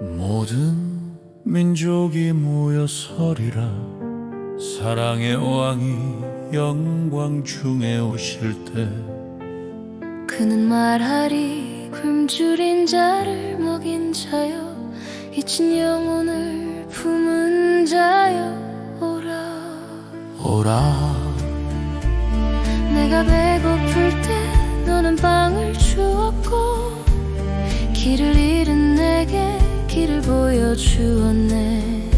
모든 민족이 모여 서리라. 사랑의 왕이 영광 중에 오실 때 그는 말하리 굶주린 자를 먹인 자여 잊힌 영혼을 품은 자여 오라. 오라. 내가 배고플 때 너는 빵을 주었고 길을 내게 길을 보여주었네.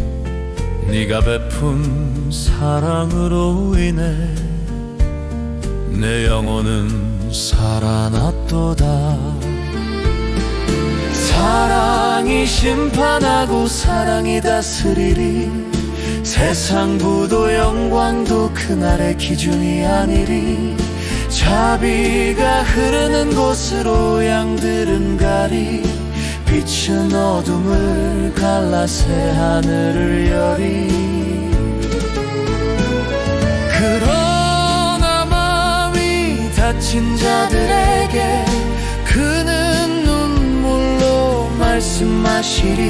네가 베푼 사랑으로 인해 내 영혼은 살아났도다. 사랑이 심판하고 사랑이 다스리리 세상 부도 영광도 그날의 기준이 아니리 자비가 흐르는 곳으로 양들은 가리 빛은 어둠을 갈라 새 하늘을 여리 그러나 마음이 다친 자들에게 그는 눈물로 말씀하시리.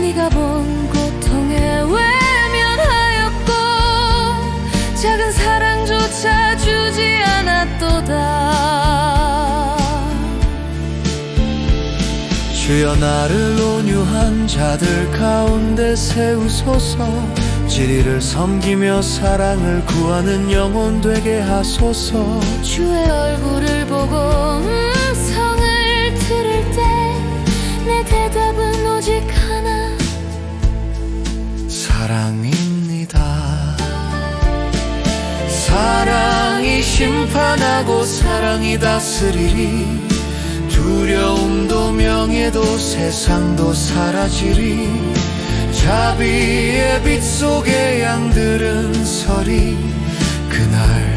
네가 본 고통에 외면하였고 작은 사랑조차 주지 않았도다 주여 나를 온유한 자들 가운데 세우소서. 진리를 섬기며 사랑을 구하는 영혼 되게 하소서. 주의 얼굴을 보고 음성을 들을 때 내 대답은 오직 하나. 사랑입니다. 사랑이 심판하고 사랑이 다스리리. 두려움도 명예도 세상도 사라지리. 자비의 빛 속에 양들은 서리. 그날